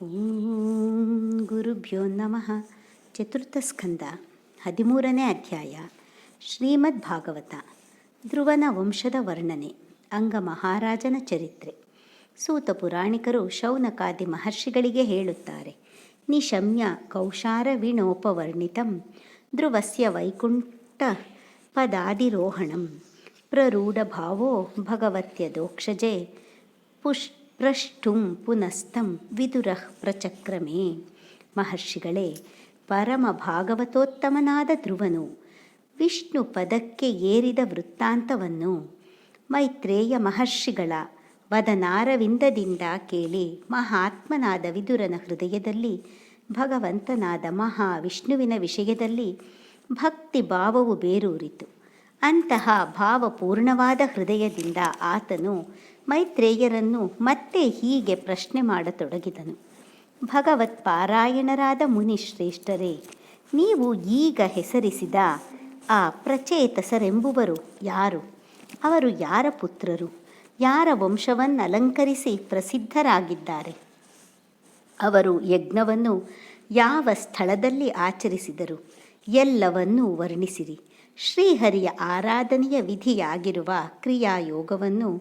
ಓಂ ಗುರುಭ್ಯೋ ನಮಃ. ಚತುರ್ಥ ಸ್ಕಂದ, ಹದಿಮೂರನೇ ಅಧ್ಯಾಯ ಶ್ರೀಮದ್ ಭಾಗವತ ಧ್ರುವನ ವಂಶದ ವರ್ಣನೆ, ಅಂಗ ಮಹಾರಾಜನ ಚರಿತ್ರೆ. ಸೂತ ಪುರಾಣಿಕರು ಶೌನಕಾದಿ ಮಹರ್ಷಿಗಳಿಗೆ ಹೇಳುತ್ತಾರೆ, ನಿಶಮ್ಯ ಕೌಶಾರ ವಿಣೋಪವರ್ಣಿತಂ, ಧ್ರುವಸ್ಯ ವೈಕುಂಠ ಪದಾದಿರೋಹಣಂ, ಪ್ರರೂಢಭಾವೋ ಭಗವತ್ಯದೋಕ್ಷಜೆ ಪುಷ್ ಪ್ರಷ್ಟುಂ ಪುನಸ್ತಂ ವಿದುರಃ ಪ್ರಚಕ್ರಮೇ. ಮಹರ್ಷಿಗಳೇ ಪರಮ ಭಾಗವತೋತ್ತಮನಾದ ಧ್ರುವನು ವಿಷ್ಣು ಪದಕ್ಕೆ ಏರಿದ ವೃತ್ತಾಂತವನ್ನು ಮೈತ್ರೇಯ ಮಹರ್ಷಿಗಳ ವದನಾರವಿಂದದಿಂದ ಕೇಳಿ ಮಹಾತ್ಮನಾದ ವಿದುರನ ಹೃದಯದಲ್ಲಿ, ಭಗವಂತನಾದ ಮಹಾವಿಷ್ಣುವಿನ ವಿಷಯದಲ್ಲಿ ಭಕ್ತಿ ಭಾವವು ಬೇರೂರಿತು. ಅಂತಹ ಭಾವಪೂರ್ಣವಾದ ಹೃದಯದಿಂದ ಆತನು ಮೈತ್ರೇಯರನ್ನು ಮತ್ತೆ ಹೀಗೆ ಪ್ರಶ್ನೆ ಮಾಡತೊಡಗಿದನು. ಭಗವತ್ ಪಾರಾಯಣರಾದ ಮುನಿಶ್ರೇಷ್ಠರೇ ನೀವು ಈಗ ಹೆಸರಿಸಿದ ಆ ಪ್ರಚೇತಸರೆಂಬುವರು ಯಾರು? ಅವರು ಯಾರ ಪುತ್ರರು? ಯಾರ ವಂಶವನ್ನು ಅಲಂಕರಿಸಿ ಪ್ರಸಿದ್ಧರಾಗಿದ್ದಾರೆ? ಅವರು ಯಜ್ಞವನ್ನು ಯಾವ ಸ್ಥಳದಲ್ಲಿ ಆಚರಿಸಿದರು? ಎಲ್ಲವನ್ನೂ ವರ್ಣಿಸಿರಿ. ಶ್ರೀಹರಿಯ ಆರಾಧನೆಯ ವಿಧಿಯಾಗಿರುವ ಕ್ರಿಯಾಯೋಗವನ್ನು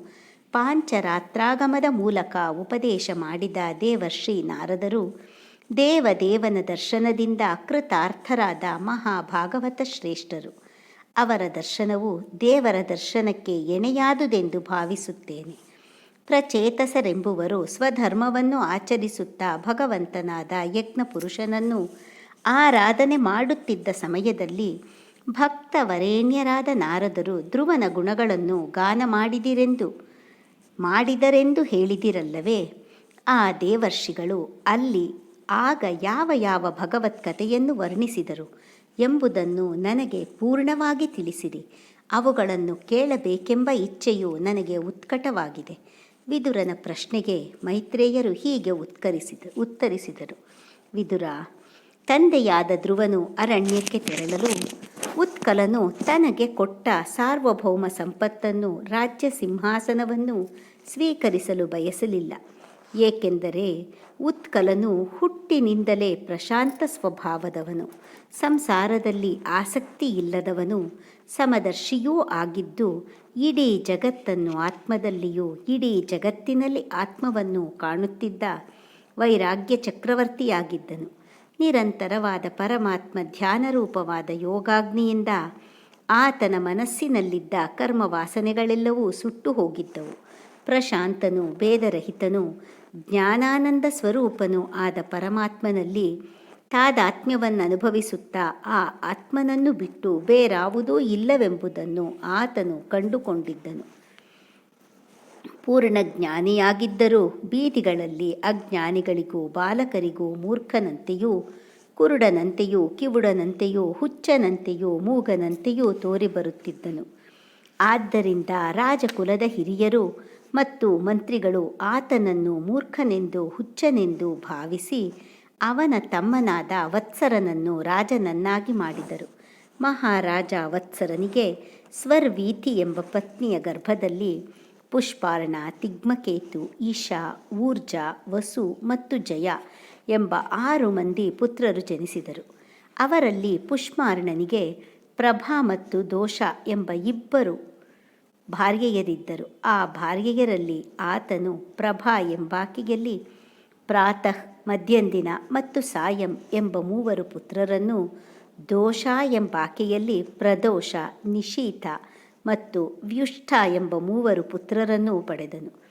ಪಾಂಚರಾತ್ರಾಗಮದ ಮೂಲಕ ಉಪದೇಶ ಮಾಡಿದ ದೇವರ್ಷಿ ನಾರದರು ದೇವದೇವನ ದರ್ಶನದಿಂದ ಕೃತಾರ್ಥರಾದ ಮಹಾಭಾಗವತ ಶ್ರೇಷ್ಠರು. ಅವರ ದರ್ಶನವು ದೇವರ ದರ್ಶನಕ್ಕೆ ಎಣೆಯಾದುದೆಂದು ಭಾವಿಸುತ್ತೇನೆ. ಪ್ರಚೇತಸರೆಂಬುವರು ಸ್ವಧರ್ಮವನ್ನು ಆಚರಿಸುತ್ತಾ ಭಗವಂತನಾದ ಯಜ್ಞಪುರುಷನನ್ನು ಆರಾಧನೆ ಮಾಡುತ್ತಿದ್ದ ಸಮಯದಲ್ಲಿ ಭಕ್ತವರೇಣ್ಯರಾದ ನಾರದರು ಧ್ರುವನ ಗುಣಗಳನ್ನು ಗಾನ ಮಾಡಿದಿರೆಂದು. ಮಾಡಿದರೆಂದು ಹೇಳಿದಿರಲ್ಲವೇ? ಆ ದೇವರ್ಷಿಗಳು ಅಲ್ಲಿ ಆಗ ಯಾವ ಯಾವ ಭಗವತ್ಕಥೆಯನ್ನು ವರ್ಣಿಸಿದರು ಎಂಬುದನ್ನು ನನಗೆ ಪೂರ್ಣವಾಗಿ ತಿಳಿಸಿರಿ. ಅವುಗಳನ್ನು ಕೇಳಬೇಕೆಂಬ ಇಚ್ಛೆಯು ನನಗೆ ಉತ್ಕಟವಾಗಿದೆ. ವಿದುರನ ಪ್ರಶ್ನೆಗೆ ಮೈತ್ರೇಯರು ಹೀಗೆ ಉತ್ಕರಿಸಿದ, ಉತ್ತರಿಸಿದರು. ವಿದುರ, ತಂದೆಯಾದ ಧ್ರುವನು ಅರಣ್ಯಕ್ಕೆ ತೆರಳಲು ಉತ್ಕಲನು ತನಗೆ ಕೊಟ್ಟ ಸಾರ್ವಭೌಮ ಸಂಪತ್ತನ್ನು ರಾಜ್ಯ ಸಿಂಹಾಸನವನ್ನು ಸ್ವೀಕರಿಸಲು ಬಯಸಲಿಲ್ಲ. ಏಕೆಂದರೆ ಉತ್ಕಲನು ಹುಟ್ಟಿನಿಂದಲೇ ಪ್ರಶಾಂತ ಸ್ವಭಾವದವನು. ಸಂಸಾರದಲ್ಲಿ ಆಸಕ್ತಿ ಇಲ್ಲದವನು ಸಮದರ್ಶಿಯೂ ಆಗಿದ್ದು ಇಡೀ ಜಗತ್ತನ್ನು ಆತ್ಮದಲ್ಲಿಯೂ ಇಡೀ ಜಗತ್ತಿನಲ್ಲಿ ಆತ್ಮವನ್ನು ಕಾಣುತ್ತಿದ್ದ ವೈರಾಗ್ಯ ಚಕ್ರವರ್ತಿಯಾಗಿದ್ದನು. ನಿರಂತರವಾದ ಪರಮಾತ್ಮ ಧ್ಯಾನರೂಪವಾದ ಯೋಗಾಗ್ನಿಯಿಂದ ಆತನ ಮನಸ್ಸಿನಲ್ಲಿದ್ದ ಕರ್ಮ ವಾಸನೆಗಳೆಲ್ಲವೂ ಸುಟ್ಟು ಹೋಗಿದ್ದವು. ಪ್ರಶಾಂತನು ಭೇದರಹಿತನು ಜ್ಞಾನಾನಂದ ಸ್ವರೂಪನು ಆದ ಪರಮಾತ್ಮನಲ್ಲಿ ತಾದಾತ್ಮ್ಯವನ್ನು ಅನುಭವಿಸುತ್ತಾ ಆ ಆತ್ಮನನ್ನು ಬಿಟ್ಟು ಬೇರಾವುದೂ ಇಲ್ಲವೆಂಬುದನ್ನು ಆತನು ಕಂಡುಕೊಂಡಿದ್ದನು. ಪೂರ್ಣ ಜ್ಞಾನಿಯಾಗಿದ್ದರೂ ಬೀದಿಗಳಲ್ಲಿ ಅಜ್ಞಾನಿಗಳಿಗೂ ಬಾಲಕರಿಗೂ ಮೂರ್ಖನಂತೆಯೂ ಕುರುಡನಂತೆಯೂ ಕಿವುಡನಂತೆಯೂ ಹುಚ್ಚನಂತೆಯೂ ಮೂಗನಂತೆಯೂ ತೋರಿಬರುತ್ತಿದ್ದನು. ಆದ್ದರಿಂದ ರಾಜಕುಲದ ಹಿರಿಯರು ಮತ್ತು ಮಂತ್ರಿಗಳು ಆತನನ್ನು ಮೂರ್ಖನೆಂದು ಹುಚ್ಚನೆಂದು ಭಾವಿಸಿ ಅವನ ತಮ್ಮನಾದ ವತ್ಸರನನ್ನು ರಾಜನನ್ನಾಗಿ ಮಾಡಿದರು. ಮಹಾರಾಜ ವತ್ಸರನಿಗೆ ಸ್ವರ್ವೀತಿ ಎಂಬ ಪತ್ನಿಯ ಗರ್ಭದಲ್ಲಿ ಪುಷ್ಪಾರ್ಣ ತಿಗ್ಮಕೇತು, ಈಶಾ, ಊರ್ಜಾ, ವಸು ಮತ್ತು ಜಯ ಎಂಬ ಆರು ಮಂದಿ ಪುತ್ರರು ಜನಿಸಿದರು. ಅವರಲ್ಲಿ ಪುಷ್ಪಾರ್ಣನಿಗೆ ಪ್ರಭಾ ಮತ್ತು ದೋಷ ಎಂಬ ಇಬ್ಬರು ಭಾರ್ಯೆಯರಿದ್ದರು. ಆ ಭಾರ್ಯೆಯರಲ್ಲಿ ಆತನು ಪ್ರಭಾ ಎಂಬಾಕೆಯಲ್ಲಿ ಪ್ರಾತಃ, ಮಧ್ಯಂದಿನ ಮತ್ತು ಸಾಯಂ ಎಂಬ ಮೂವರು ಪುತ್ರರನ್ನು ದೋಷ ಎಂಬಾಕೆಯಲ್ಲಿ ಪ್ರದೋಷ, ನಿಶೀತ ಮತ್ತು ವ್ಯುಷ್ಟ ಎಂಬ ಮೂವರು ಪುತ್ರರನ್ನು ಪಡೆದನು.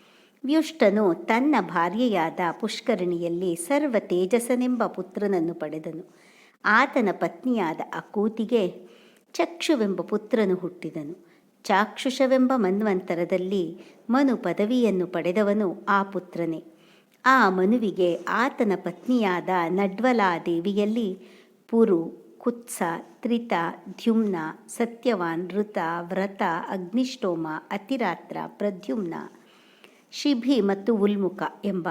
ವ್ಯುಷ್ಟನು ತನ್ನ ಭಾರ್ಯೆಯಾದ ಪುಷ್ಕರಣಿಯಲ್ಲಿ ಸರ್ವ ತೇಜಸನೆಂಬ ಪುತ್ರನನ್ನು ಪಡೆದನು. ಆತನ ಪತ್ನಿಯಾದ ಅಕೂತಿಗೆ ಚಕ್ಷುವೆಂಬ ಪುತ್ರನು ಹುಟ್ಟಿದನು. ಚಾಕ್ಷುಷವೆಂಬ ಮನ್ವಂತರದಲ್ಲಿ ಮನು ಪದವಿಯನ್ನು ಪಡೆದವನು ಆ ಪುತ್ರನೇ. ಆ ಮನುವಿಗೆ ಆತನ ಪತ್ನಿಯಾದ ನಡ್ವಲಾದೇವಿಯಲ್ಲಿ ಪುರು ಕುತ್ಸ, ತ್ರಿತ, ದ್ಯುಮ್ನ, ಸತ್ಯವಾನ್, ಋತ, ವ್ರತ ಅಗ್ನಿಷ್ಟೋಮ ಅತಿರಾತ್ರ, ಪ್ರದ್ಯುಮ್ನ, ಶಿಭಿ ಮತ್ತು ಉಲ್ಮುಖ ಎಂಬ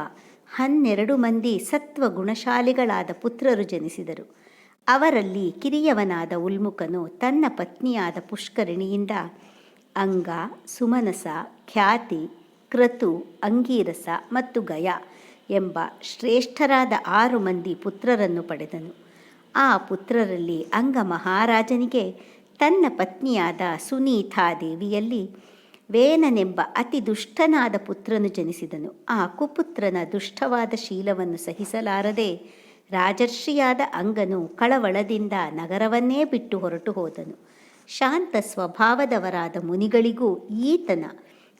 ಹನ್ನೆರಡು ಮಂದಿ ಸತ್ವ ಗುಣಶಾಲಿಗಳಾದ ಪುತ್ರರು ಜನಿಸಿದರು. ಅವರಲ್ಲಿ ಕಿರಿಯವನಾದ ಉಲ್ಮುಖನು ತನ್ನ ಪತ್ನಿಯಾದ ಪುಷ್ಕರಿಣಿಯಿಂದ ಅಂಗ, ಸುಮನಸ, ಖ್ಯಾತಿ, ಕ್ರತು, ಅಂಗೀರಸ ಮತ್ತು ಗಯ ಎಂಬ ಶ್ರೇಷ್ಠರಾದ ಆರು ಮಂದಿ ಪುತ್ರರನ್ನು ಪಡೆದನು. ಆ ಪುತ್ರರಲ್ಲಿ ಅಂಗ ಮಹಾರಾಜನಿಗೆ ತನ್ನ ಪತ್ನಿಯಾದ ಸುನೀತಾ ದೇವಿಯಲ್ಲಿ ವೇನನೆಂಬ ಅತಿ ದುಷ್ಟನಾದ ಪುತ್ರನು ಜನಿಸಿದನು. ಆ ಕುಪುತ್ರನ ದುಷ್ಟವಾದ ಶೀಲವನ್ನು ಸಹಿಸಲಾರದೆ ರಾಜರ್ಷಿಯಾದ ಅಂಗನು ಕಳವಳದಿಂದ ನಗರವನ್ನೇ ಬಿಟ್ಟು ಹೊರಟು ಹೋದನು. ಶಾಂತ ಸ್ವಭಾವದವರಾದ ಮುನಿಗಳಿಗೂ ಈತನ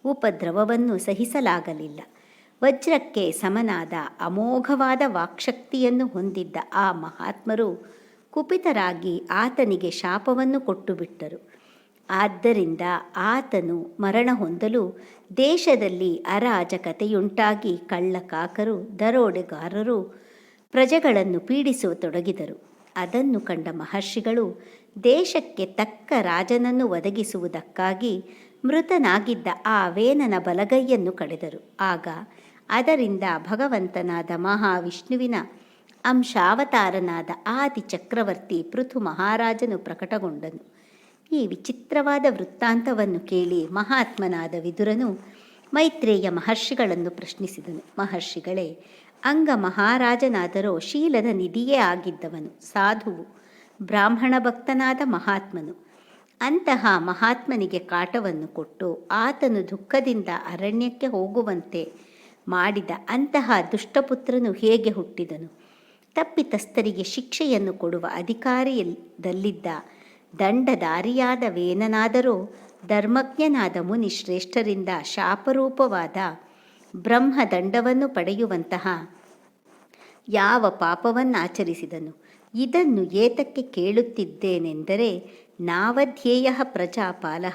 ಉಪದ್ರವವನ್ನು ಸಹಿಸಲಾಗಲಿಲ್ಲ. ವಜ್ರಕ್ಕೆ ಸಮನಾದ ಅಮೋಘವಾದ ವಾಕ್ಶಕ್ತಿಯನ್ನು ಹೊಂದಿದ್ದ ಆ ಮಹಾತ್ಮರು ಕುಪಿತರಾಗಿ ಆತನಿಗೆ ಶಾಪವನ್ನು ಕೊಟ್ಟುಬಿಟ್ಟರು. ಆದ್ದರಿಂದ ಆತನು ಮರಣ ಹೊಂದಲು ದೇಶದಲ್ಲಿ ಅರಾಜಕತೆಯುಂಟಾಗಿ ಕಳ್ಳಕಾಕರು, ದರೋಡೆಗಾರರು ಪ್ರಜೆಗಳನ್ನು ಪೀಡಿಸತೊಡಗಿದರು ಅದನ್ನು ಕಂಡ ಮಹರ್ಷಿಗಳು ದೇಶಕ್ಕೆ ತಕ್ಕ ರಾಜನನ್ನು ಒದಗಿಸುವುದಕ್ಕಾಗಿ ಮೃತನಾಗಿದ್ದ ಆ ವೇನನ ಬಲಗೈಯನ್ನು ಕಳೆದರು ಆಗ ಅದರಿಂದ ಭಗವಂತನಾದ ಮಹಾವಿಷ್ಣುವಿನ ಅಂಶಾವತಾರನಾದ ಆದಿ ಚಕ್ರವರ್ತಿ ಪೃಥು ಮಹಾರಾಜನು ಪ್ರಕಟಗೊಂಡನು. ಈ ವಿಚಿತ್ರವಾದ ವೃತ್ತಾಂತವನ್ನು ಕೇಳಿ ಮಹಾತ್ಮನಾದ ವಿದುರನು ಮೈತ್ರೇಯ ಮಹರ್ಷಿಗಳನ್ನು ಪ್ರಶ್ನಿಸಿದನು. ಮಹರ್ಷಿಗಳೇ, ಅಂಗ ಮಹಾರಾಜನಾದರೋ ಶೀಲದ ನಿಧಿಯೇ ಆಗಿದ್ದವನು, ಸಾಧುವು, ಬ್ರಾಹ್ಮಣ ಭಕ್ತನಾದ ಮಹಾತ್ಮನು. ಅಂತಹ ಮಹಾತ್ಮನಿಗೆ ಕಾಟವನ್ನು ಕೊಟ್ಟು ಆತನು ದುಃಖದಿಂದ ಅರಣ್ಯಕ್ಕೆ ಹೋಗುವಂತೆ ಮಾಡಿದ ಅಂತಹ ದುಷ್ಟಪುತ್ರನು ಹೇಗೆ ಹುಟ್ಟಿದನು? ತಪ್ಪಿತಸ್ಥರಿಗೆ ಶಿಕ್ಷೆಯನ್ನು ಕೊಡುವ ಅಧಿಕಾರಿಯದಲ್ಲಿದ್ದ ದಂಡದಾರಿಯಾದ ವೇನನಾದರೂ, ಧರ್ಮಜ್ಞನಾದ ಮುನಿ ಶ್ರೇಷ್ಠರಿಂದ ಶಾಪರೂಪವಾದ ಬ್ರಹ್ಮದಂಡವನ್ನು ಪಡೆಯುವಂತಹ ಯಾವ ಪಾಪವನ್ನಾಚರಿಸಿದನು ಇದನ್ನು ಏತಕ್ಕೆ ಕೇಳುತ್ತಿದ್ದೇನೆಂದರೆ, ನಾವಧ್ಯೇಯ ಪ್ರಜಾಪಾಲ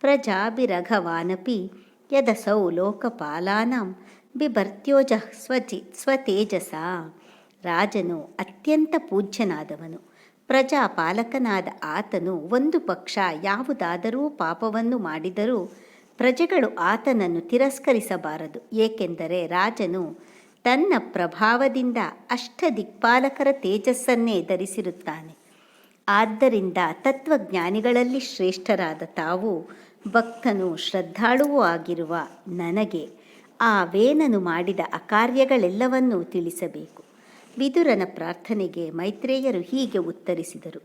ಪ್ರಜಾಭಿರಘವಾನಪಿ ಯದಸೌ ಲೋಕಪಾಲಾನಾಂ ಬಿಭರ್ತ್ಯೋಜ ಸ್ವಚಿ ಸ್ವತೇಜಸ. ರಾಜನು ಅತ್ಯಂತ ಪೂಜ್ಯನಾದವನು. ಪ್ರಜಾಪಾಲಕನಾದ ಆತನು ಒಂದು ಪಕ್ಷ ಯಾವುದಾದರೂ ಪಾಪವನ್ನು ಮಾಡಿದರೂ ಪ್ರಜೆಗಳು ಆತನನ್ನು ತಿರಸ್ಕರಿಸಬಾರದು. ಏಕೆಂದರೆ ರಾಜನು ತನ್ನ ಪ್ರಭಾವದಿಂದ ಅಷ್ಟ ದಿಕ್ಪಾಲಕರ ತೇಜಸ್ಸನ್ನೇ ಧರಿಸಿರುತ್ತಾನೆ. ಆದ್ದರಿಂದ ತತ್ವಜ್ಞಾನಿಗಳಲ್ಲಿ ಶ್ರೇಷ್ಠರಾದ ತಾವು ಭಕ್ತನು ಶ್ರದ್ಧಾಳುವೂ ಆಗಿರುವ ನನಗೆ ಆ ವೇನನು ಮಾಡಿದ ಅಕಾರ್ಯಗಳೆಲ್ಲವನ್ನೂ ತಿಳಿಸಬೇಕು. ವಿದುರನ ಪ್ರಾರ್ಥನೆಗೆ ಮೈತ್ರೇಯರು ಹೀಗೆ ಉತ್ತರಿಸಿದರು.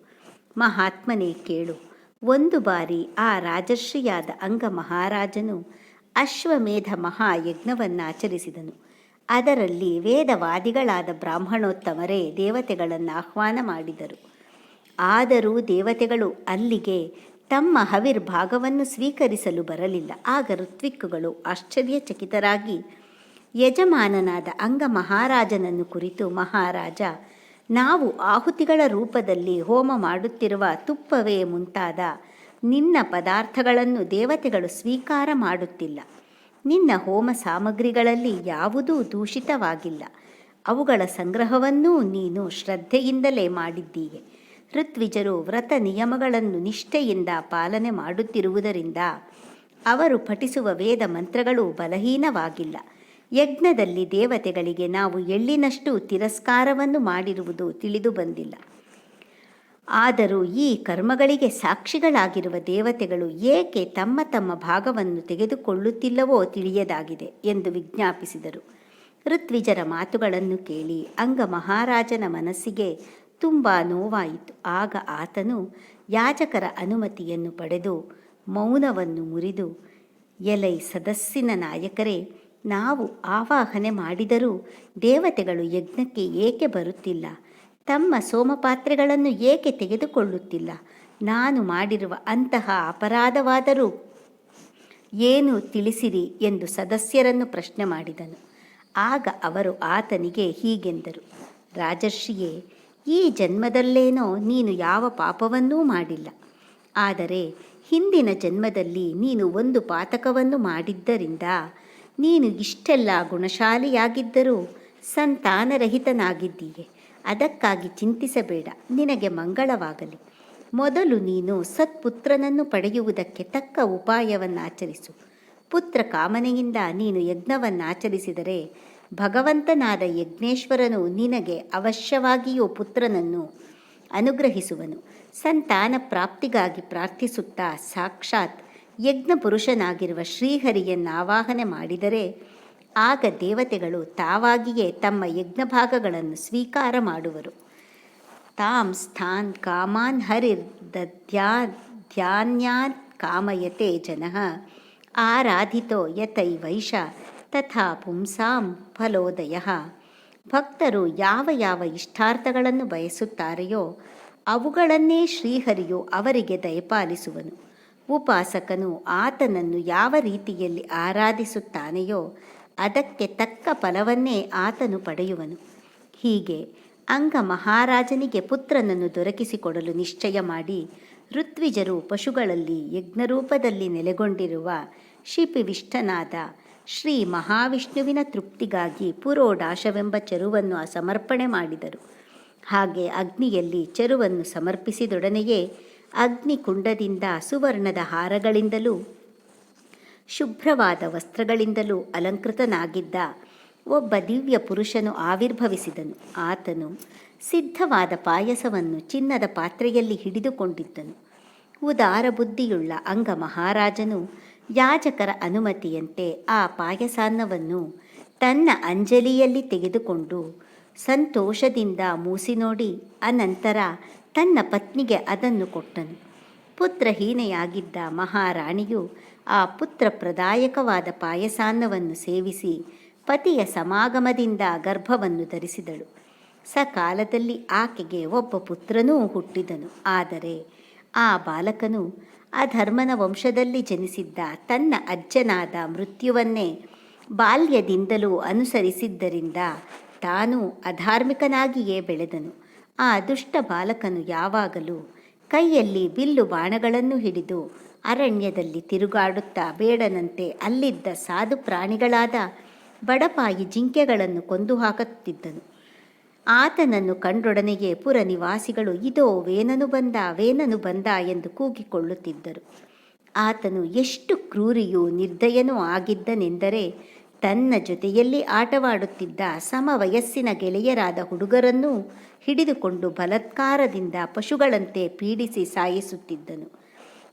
ಮಹಾತ್ಮನೇ ಕೇಳು, ಒಂದು ಬಾರಿ ಆ ರಾಜರ್ಷಿಯಾದ ಅಂಗ ಮಹಾರಾಜನು ಅಶ್ವಮೇಧ ಮಹಾಯಜ್ಞವನ್ನಾಚರಿಸಿದನು. ಅದರಲ್ಲಿ ವೇದವಾದಿಗಳಾದ ಬ್ರಾಹ್ಮಣೋತ್ತಮರೇ ದೇವತೆಗಳನ್ನು ಆಹ್ವಾನ ಮಾಡಿದರು. ಆದರೂ ದೇವತೆಗಳು ಅಲ್ಲಿಗೆ ತಮ್ಮ ಹವಿರ್ಭಾಗವನ್ನು ಸ್ವೀಕರಿಸಲು ಬರಲಿಲ್ಲ. ಆಗ ಋತ್ವಿಕ್ಕುಗಳು ಆಶ್ಚರ್ಯಚಕಿತರಾಗಿ, ಯಜಮಾನನಾದ ಅಂಗ ಮಹಾರಾಜನನ್ನು ಕುರಿತು, ಮಹಾರಾಜ, ನಾವು ಆಹುತಿಗಳ ರೂಪದಲ್ಲಿ ಹೋಮ ಮಾಡುತ್ತಿರುವ ತುಪ್ಪವೇ ಮುಂತಾದ ನಿನ್ನ ಪದಾರ್ಥಗಳನ್ನು ದೇವತೆಗಳು ಸ್ವೀಕಾರ ಮಾಡುತ್ತಿಲ್ಲ. ನಿನ್ನ ಹೋಮ ಸಾಮಗ್ರಿಗಳಲ್ಲಿ ಯಾವುದೂ ದೂಷಿತವಾಗಿಲ್ಲ. ಅವುಗಳ ಸಂಗ್ರಹವನ್ನೂ ನೀನು ಶ್ರದ್ಧೆಯಿಂದಲೇ ಮಾಡಿದ್ದೀಯೆ. ಋತ್ವಿಜರು ವ್ರತ ನಿಯಮಗಳನ್ನು ನಿಷ್ಠೆಯಿಂದ ಪಾಲನೆ ಮಾಡುತ್ತಿರುವುದರಿಂದ ಅವರು ಪಠಿಸುವ ವೇದ ಮಂತ್ರಗಳು ಬಲಹೀನವಾಗಿಲ್ಲ. ಯಜ್ಞದಲ್ಲಿ ದೇವತೆಗಳಿಗೆ ನಾವು ಎಳ್ಳಿನಷ್ಟು ತಿರಸ್ಕಾರವನ್ನು ಮಾಡಿರುವುದು ತಿಳಿದು ಬಂದಿಲ್ಲ. ಆದರೂ ಈ ಕರ್ಮಗಳಿಗೆ ಸಾಕ್ಷಿಗಳಾಗಿರುವ ದೇವತೆಗಳು ಏಕೆ ತಮ್ಮ ತಮ್ಮ ಭಾಗವನ್ನು ತೆಗೆದುಕೊಳ್ಳುತ್ತಿಲ್ಲವೋ ತಿಳಿಯದಾಗಿದೆ ಎಂದು ವಿಜ್ಞಾಪಿಸಿದರು. ಋತ್ವಿಜರ ಮಾತುಗಳನ್ನು ಕೇಳಿ ಅಂಗ ಮಹಾರಾಜನ ಮನಸ್ಸಿಗೆ ತುಂಬ ನೋವಾಯಿತು. ಆಗ ಆತನು ಯಾಜಕರ ಅನುಮತಿಯನ್ನು ಪಡೆದು ಮೌನವನ್ನು ಮುರಿದು, ಎಲೈ ಸದಸ್ಸಿನ ನಾಯಕರೇ, ನಾವು ಆವಾಹನೆ ಮಾಡಿದರೂ ದೇವತೆಗಳು ಯಜ್ಞಕ್ಕೆ ಏಕೆ ಬರುತ್ತಿಲ್ಲ? ತಮ್ಮ ಸೋಮಪಾತ್ರೆಗಳನ್ನು ಏಕೆ ತೆಗೆದುಕೊಳ್ಳುತ್ತಿಲ್ಲ? ನಾನು ಮಾಡಿರುವ ಅಂತಹ ಅಪರಾಧವಾದರೂ ಏನು ತಿಳಿಸಿರಿ? ಎಂದು ಸದಸ್ಯರನ್ನು ಪ್ರಶ್ನೆ ಮಾಡಿದನು. ಆಗ ಅವರು ಆತನಿಗೆ ಹೀಗೆಂದರು, ರಾಜರ್ಷಿಯೇ ಈ ಜನ್ಮದಲ್ಲೇನೋ ನೀನು ಯಾವ ಪಾಪವನ್ನೂ ಮಾಡಿಲ್ಲ. ಆದರೆ ಹಿಂದಿನ ಜನ್ಮದಲ್ಲಿ ನೀನು ಒಂದು ಪಾತಕವನ್ನು ಮಾಡಿದ್ದರಿಂದ ನೀನು ಇಷ್ಟೆಲ್ಲ ಗುಣಶಾಲಿಯಾಗಿದ್ದರೂ ಸಂತಾನರಹಿತನಾಗಿದ್ದೀಯೆ. ಅದಕ್ಕಾಗಿ ಚಿಂತಿಸಬೇಡ, ನಿನಗೆ ಮಂಗಳವಾಗಲಿ. ಮೊದಲು ನೀನು ಸತ್ಪುತ್ರನನ್ನು ಪಡೆಯುವುದಕ್ಕೆ ತಕ್ಕ ಉಪಾಯವನ್ನಾಚರಿಸು. ಪುತ್ರ ಕಾಮನೆಯಿಂದ ನೀನು ಯಜ್ಞವನ್ನಾಚರಿಸಿದರೆ ಭಗವಂತನಾದ ಯಜ್ಞೇಶ್ವರನು ನಿನಗೆ ಅವಶ್ಯವಾಗಿಯೂ ಪುತ್ರನನ್ನು ಅನುಗ್ರಹಿಸುವನು. ಸಂತಾನ ಪ್ರಾಪ್ತಿಗಾಗಿ ಪ್ರಾರ್ಥಿಸುತ್ತಾ ಸಾಕ್ಷಾತ್ ಯಜ್ಞ ಪುರುಷನಾಗಿರುವ ಶ್ರೀಹರಿಯನ್ನು ಆವಾಹನೆ ಮಾಡಿದರೆ ಆಗ ದೇವತೆಗಳು ತಾವಾಗಿಯೇ ತಮ್ಮ ಯಜ್ಞಭಾಗಗಳನ್ನು ಸ್ವೀಕಾರ ಮಾಡುವರು. ತಾಂ ಸ್ಥಾನ್ ಕಾಮಾನ್ ಹರಿರ್ ದದ್ಯಾ ಧ್ಯಾನ್ಯಾತ್ ಕಾಮಯತೆ ಜನ. ಆರಾಧಿತೋ ಯತೈವೈಷ ತಥಾ ಪುಂಸಾಂ ಫಲೋದಯ. ಭಕ್ತರು ಯಾವ ಯಾವ ಇಷ್ಟಾರ್ಥಗಳನ್ನು ಬಯಸುತ್ತಾರೆಯೋ ಅವುಗಳನ್ನೇ ಶ್ರೀಹರಿಯು ಅವರಿಗೆ ದಯಪಾಲಿಸುವನು. ಉಪಾಸಕನು ಆತನನ್ನು ಯಾವ ರೀತಿಯಲ್ಲಿ ಆರಾಧಿಸುತ್ತಾನೆಯೋ ಅದಕ್ಕೆ ತಕ್ಕ ಫಲವನ್ನೇ ಆತನು ಪಡೆಯುವನು. ಹೀಗೆ ಅಂಗ ಮಹಾರಾಜನಿಗೆ ಪುತ್ರನನ್ನು ದೊರಕಿಸಿಕೊಡಲು ನಿಶ್ಚಯ ಮಾಡಿ ಋತ್ವಿಜರು ಪಶುಗಳಲ್ಲಿ ಯಜ್ಞರೂಪದಲ್ಲಿ ನೆಲೆಗೊಂಡಿರುವ ಶಿಪಿವಿಷ್ಟನಾದ ಶ್ರೀ ಮಹಾವಿಷ್ಣುವಿನ ತೃಪ್ತಿಗಾಗಿ ಪುರೋಡಾಶವೆಂಬ ಚರುವನ್ನು ಸಮರ್ಪಣೆ ಮಾಡಿದರು. ಹಾಗೆ ಅಗ್ನಿಯಲ್ಲಿ ಚರುವನ್ನು ಸಮರ್ಪಿಸಿದೊಡನೆಯೇ ಅಗ್ನಿಕುಂಡದಿಂದ ಸುವರ್ಣದ ಹಾರಗಳಿಂದಲೂ, ಶುಭ್ರವಾದ ವಸ್ತ್ರಗಳಿಂದಲೂ ಅಲಂಕೃತನಾಗಿದ್ದ ಒಬ್ಬ ದಿವ್ಯ ಪುರುಷನು ಆವಿರ್ಭವಿಸಿದನು. ಆತನು ಸಿದ್ಧವಾದ ಪಾಯಸವನ್ನು ಚಿನ್ನದ ಪಾತ್ರೆಯಲ್ಲಿ ಹಿಡಿದುಕೊಂಡಿದ್ದನು. ಉದಾರ ಬುದ್ಧಿಯುಳ್ಳ ಅಂಗ ಮಹಾರಾಜನು ಯಾಜಕರ ಅನುಮತಿಯಂತೆ ಆ ಪಾಯಸಾನ್ನವನ್ನು ತನ್ನ ಅಂಜಲಿಯಲ್ಲಿ ತೆಗೆದುಕೊಂಡು ಸಂತೋಷದಿಂದ ಮೂಸಿ ನೋಡಿ ಅನಂತರ ತನ್ನ ಪತ್ನಿಗೆ ಅದನ್ನು ಕೊಟ್ಟನು. ಪುತ್ರಹೀನೆಯಾಗಿದ್ದ ಮಹಾರಾಣಿಯು ಆ ಪುತ್ರ ಪ್ರದಾಯಕವಾದ ಪಾಯಸಾನ್ನವನ್ನು ಸೇವಿಸಿ ಪತಿಯ ಸಮಾಗಮದಿಂದ ಗರ್ಭವನ್ನು ಧರಿಸಿದಳು. ಸಕಾಲದಲ್ಲಿ ಆಕೆಗೆ ಒಬ್ಬ ಪುತ್ರನೂ ಹುಟ್ಟಿದನು. ಆದರೆ ಆ ಬಾಲಕನು ಅಧರ್ಮನ ವಂಶದಲ್ಲಿ ಜನಿಸಿದ್ದ ತನ್ನ ಅಜ್ಜನಾದ ಮೃತ್ಯುವನ್ನೇ ಬಾಲ್ಯದಿಂದಲೂ ಅನುಸರಿಸಿದ್ದರಿಂದ ತಾನು ಅಧಾರ್ಮಿಕನಾಗಿಯೇ ಬೆಳೆದನು. ಆ ದುಷ್ಟ ಬಾಲಕನು ಯಾವಾಗಲೂ ಕೈಯಲ್ಲಿ ಬಿಲ್ಲು ಬಾಣಗಳನ್ನು ಹಿಡಿದು ಅರಣ್ಯದಲ್ಲಿ ತಿರುಗಾಡುತ್ತಾ ಬೇಡನಂತೆ ಅಲ್ಲಿದ್ದ ಸಾಧು ಪ್ರಾಣಿಗಳಾದ ಬಡಪಾಯಿ ಜಿಂಕೆಗಳನ್ನು ಕೊಂದು ಹಾಕುತ್ತಿದ್ದನು. ಆತನನ್ನು ಕಂಡೊಡನೆಗೆ ಪುರನಿವಾಸಿಗಳು, ಇದೋ, ವೇನನು ಬಂದ ವೇನನು ಬಂದ ಎಂದು ಕೂಗಿಕೊಳ್ಳುತ್ತಿದ್ದರು. ಆತನು ಎಷ್ಟು ಕ್ರೂರಿಯೂ ನಿರ್ದಯನೂ ಆಗಿದ್ದನೆಂದರೆ, ತನ್ನ ಜೊತೆಯಲ್ಲಿ ಆಟವಾಡುತ್ತಿದ್ದ ಸಮವಯಸ್ಸಿನ ಗೆಳೆಯರಾದ ಹುಡುಗರನ್ನೂ ಹಿಡಿದುಕೊಂಡು ಬಲತ್ಕಾರದಿಂದ ಪಶುಗಳಂತೆ ಪೀಡಿಸಿ ಸಾಯಿಸುತ್ತಿದ್ದನು.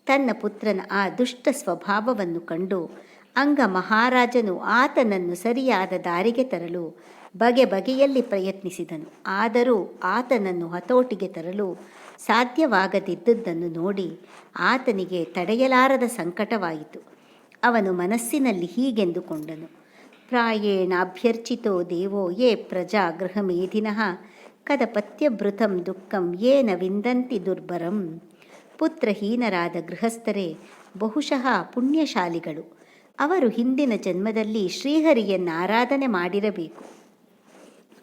ತನ್ನ ಪುತ್ರನ ಆ ದುಷ್ಟ ಸ್ವಭಾವವನ್ನು ಕಂಡು ಅಂಗ ಮಹಾರಾಜನು ಆತನನ್ನು ಸರಿಯಾದ ದಾರಿಗೆ ತರಲು ಬಗೆ ಬಗೆಯಲ್ಲಿ ಪ್ರಯತ್ನಿಸಿದನು. ಆದರೂ ಆತನನ್ನು ಹತೋಟಿಗೆ ತರಲು ಸಾಧ್ಯವಾಗದಿದ್ದುದನ್ನು ನೋಡಿ ಆತನಿಗೆ ತಡೆಯಲಾರದ ಸಂಕಟವಾಯಿತು. ಅವನು ಮನಸ್ಸಿನಲ್ಲಿ ಹೀಗೆಂದುಕೊಂಡನು. ಪ್ರಾಯೇಣ ಅಭ್ಯರ್ಚಿತೋ ದೇವೋ ಯೇ ಪ್ರಜಾ ಗೃಹಮೇಧಿನಃ ಕದಪತ್ಯಭೃತಂ ದುಃಖಂ ಏನ ವಿಂದಂತಿ ದುರ್ಬರಂ ಪುತ್ರಹೀನರಾದ ಗೃಹಸ್ಥರೇ, ಬಹುಶಃ ಪುಣ್ಯಶಾಲಿಗಳು. ಅವರು ಹಿಂದಿನ ಜನ್ಮದಲ್ಲಿ ಶ್ರೀಹರಿಯನ್ನು ಆರಾಧನೆ ಮಾಡಿರಬೇಕು.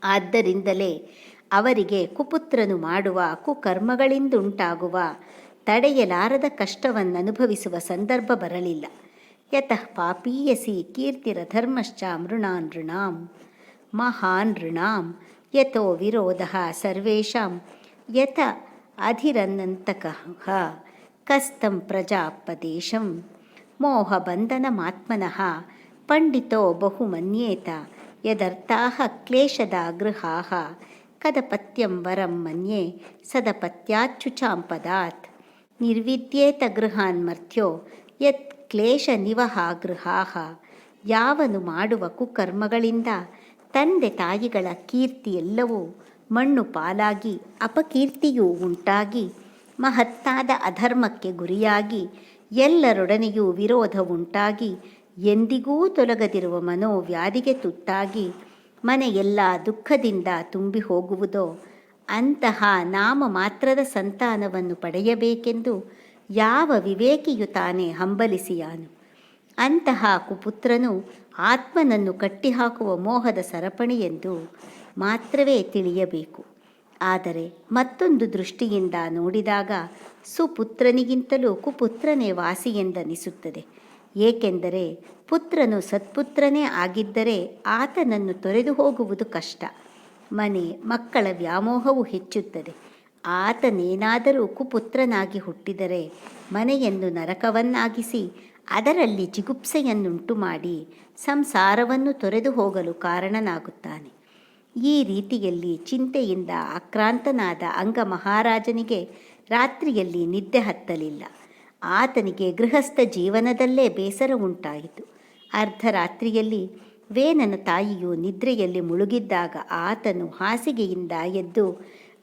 ಆದ್ದರಿಂದಲೇ ಅವರಿಗೆ ಕುಪುತ್ರನು ಮಾಡುವ ಕುಕರ್ಮಗಳಿಂದುಂಟಾಗುವ ತಡೆಯಲಾರದ ಕಷ್ಟವನ್ನು ಅನುಭವಿಸುವ ಸಂದರ್ಭ ಬರಲಿಲ್ಲ. ಯತಃ ಪಾಪೀಯಸಿ ಕೀರ್ತಿರಧರ್ಮಶ್ಚ ಮೃಣಾನ್ ಋಣಾಂ ಮಹಾನ್ ಋಣಾಂ ಯತೋ ವಿರೋಧ ಸರ್ವೇಷಾಂ, ಯತ ಅಧಿರನಂತಕಃ ಕಸ್ತಂ ಪ್ರಜಾಪದೇಶಂ, ಮೋಹಬಂಧನಮಾತ್ಮನಃ ಪಂಡಿತೋ ಬಹುಮನ್ಯೇತ ಯದರ್ಥಾಹ ಕ್ಲೇಶದ ಗೃಹಾಹ ಕದಪತ್ಯಂ ವರಂ ಮನ್ಯೆ ಸದಪತ್ಯಾಚ್ಯುಚಾಂ ಪದಾತ್ ನಿರ್ವಿದ್ಯೇತ ಗೃಹಾನ್ ಮರ್ತ್ಯೋ ಯತ್ ಕ್ಲೇಶ ನಿವಹ ಗೃಹಾಹ ಯಾವನು ಮಾಡುವ ಕುಕರ್ಮಗಳಿಂದ ತಂದೆ ತಾಯಿಗಳ ಕೀರ್ತಿ ಎಲ್ಲವೂ ಮಣ್ಣು ಪಾಲಾಗಿ ಅಪಕೀರ್ತಿಯೂ ಉಂಟಾಗಿ ಮಹತ್ತಾದ ಅಧರ್ಮಕ್ಕೆ ಗುರಿಯಾಗಿ ಎಲ್ಲರೊಡನೆಯೂ ವಿರೋಧ ಉಂಟಾಗಿ ಎಂದಿಗೂ ತೊಲಗದಿರುವ ಮನೋವ್ಯಾಧಿಗೆ ತುತ್ತಾಗಿ ಮನೆಯೆಲ್ಲ ದುಃಖದಿಂದ ತುಂಬಿ ಹೋಗುವುದೋ, ಅಂತಹ ನಾಮ ಮಾತ್ರದ ಸಂತಾನವನ್ನು ಪಡೆಯಬೇಕೆಂದು ಯಾವ ವಿವೇಕಿಯು ತಾನೇ ಹಂಬಲಿಸಿಯಾನು. ಅಂತಹ ಕುಪುತ್ರನು ಆತ್ಮನನ್ನು ಕಟ್ಟಿಹಾಕುವ ಮೋಹದ ಸರಪಣಿ ಎಂದು ಮಾತ್ರವೇ ತಿಳಿಯಬೇಕು. ಆದರೆ ಮತ್ತೊಂದು ದೃಷ್ಟಿಯಿಂದ ನೋಡಿದಾಗ ಸುಪುತ್ರನಿಗಿಂತಲೂ ಕುಪುತ್ರನೇ ವಾಸಿ ಎಂದನಿಸುತ್ತದೆ. ಏಕೆಂದರೆ ಪುತ್ರನು ಸತ್ಪುತ್ರನೇ ಆಗಿದ್ದರೆ ಆತನನ್ನು ತೊರೆದು ಹೋಗುವುದು ಕಷ್ಟ. ಮನೆ, ಮಕ್ಕಳ ವ್ಯಾಮೋಹವು ಹೆಚ್ಚುತ್ತದೆ. ಆತನೇನಾದರೂ ಕುಪುತ್ರನಾಗಿ ಹುಟ್ಟಿದರೆ ಮನೆಯನ್ನು ನರಕವನ್ನಾಗಿಸಿ ಅದರಲ್ಲಿ ಜಿಗುಪ್ಸೆಯನ್ನುಂಟು ಮಾಡಿ ಸಂಸಾರವನ್ನು ತೊರೆದು ಹೋಗಲು ಕಾರಣನಾಗುತ್ತಾನೆ. ಈ ರೀತಿಯಲ್ಲಿ ಚಿಂತೆಯಿಂದ ಆಕ್ರಾಂತನಾದ ಅಂಗ ಮಹಾರಾಜನಿಗೆ ರಾತ್ರಿಯಲ್ಲಿ ನಿದ್ದೆ ಹತ್ತಲಿಲ್ಲ. ಆತನಿಗೆ ಗೃಹಸ್ಥ ಜೀವನದಲ್ಲೇ ಬೇಸರ ಉಂಟಾಯಿತು. ಅರ್ಧರಾತ್ರಿಯಲ್ಲಿ ವೇನನ ತಾಯಿಯು ನಿದ್ರೆಯಲ್ಲಿ ಮುಳುಗಿದ್ದಾಗ ಆತನು ಹಾಸಿಗೆಯಿಂದ ಎದ್ದು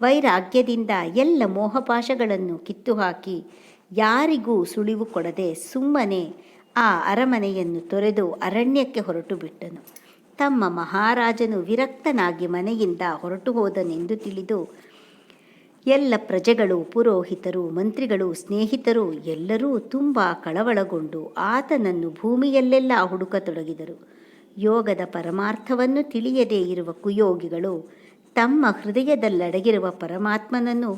ವೈರಾಗ್ಯದಿಂದ ಎಲ್ಲ ಮೋಹಪಾಶಗಳನ್ನು ಕಿತ್ತುಹಾಕಿ ಯಾರಿಗೂ ಸುಳಿವು ಕೊಡದೆ ಸುಮ್ಮನೆ ಆ ಅರಮನೆಯನ್ನು ತೊರೆದು ಅರಣ್ಯಕ್ಕೆ ಹೊರಟು ಬಿಟ್ಟನು. ತಮ್ಮ ಮಹಾರಾಜನು ವಿರಕ್ತನಾಗಿ ಮನೆಯಿಂದ ಹೊರಟು ಹೋದನೆಂದು ತಿಳಿದು ಎಲ್ಲ ಪ್ರಜೆಗಳು, ಪುರೋಹಿತರು, ಮಂತ್ರಿಗಳು, ಸ್ನೇಹಿತರು ಎಲ್ಲರೂ ತುಂಬ ಕಳವಳಗೊಂಡು ಆತನನ್ನು ಭೂಮಿಯಲ್ಲೆಲ್ಲ ಹುಡುಕತೊಡಗಿದರು. ಯೋಗದ ಪರಮಾರ್ಥವನ್ನು ತಿಳಿಯದೇ ಇರುವ ಕುಯೋಗಿಗಳು ತಮ್ಮ ಹೃದಯದಲ್ಲಡಗಿರುವ ಪರಮಾತ್ಮನನ್ನು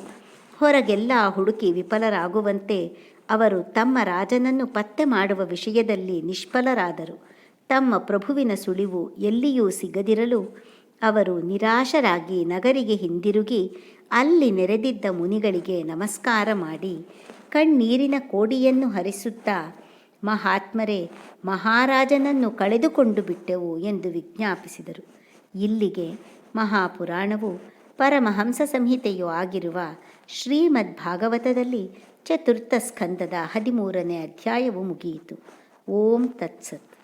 ಹೊರಗೆಲ್ಲ ಹುಡುಕಿ ವಿಫಲರಾಗುವಂತೆ ಅವರು ತಮ್ಮ ರಾಜನನ್ನು ಪತ್ತೆ ಮಾಡುವ ವಿಷಯದಲ್ಲಿ ನಿಷ್ಫಲರಾದರು. ತಮ್ಮ ಪ್ರಭುವಿನ ಸುಳಿವು ಎಲ್ಲಿಯೂ ಸಿಗದಿರಲು ಅವರು ನಿರಾಶರಾಗಿ ನಗರಿಗೆ ಹಿಂದಿರುಗಿ ಅಲ್ಲಿ ನೆರೆದಿದ್ದ ಮುನಿಗಳಿಗೆ ನಮಸ್ಕಾರ ಮಾಡಿ ಕಣ್ಣೀರಿನ ಕೋಡಿಯನ್ನು ಹರಿಸುತ್ತಾ, ಮಹಾತ್ಮರೇ, ಮಹಾರಾಜನನ್ನು ಕಳೆದುಕೊಂಡು ಬಿಟ್ಟೆವು ಎಂದು ವಿಜ್ಞಾಪಿಸಿದರು. ಇಲ್ಲಿಗೆ ಮಹಾಪುರಾಣವು ಪರಮಹಂಸ ಸಂಹಿತೆಯೂ ಆಗಿರುವ ಶ್ರೀಮದ್ ಭಾಗವತದಲ್ಲಿ ಚತುರ್ಥ ಸ್ಕಂದದ ಹದಿಮೂರನೇ ಅಧ್ಯಾಯವು ಮುಗಿಯಿತು. ಓಂ ತತ್ಸತ್.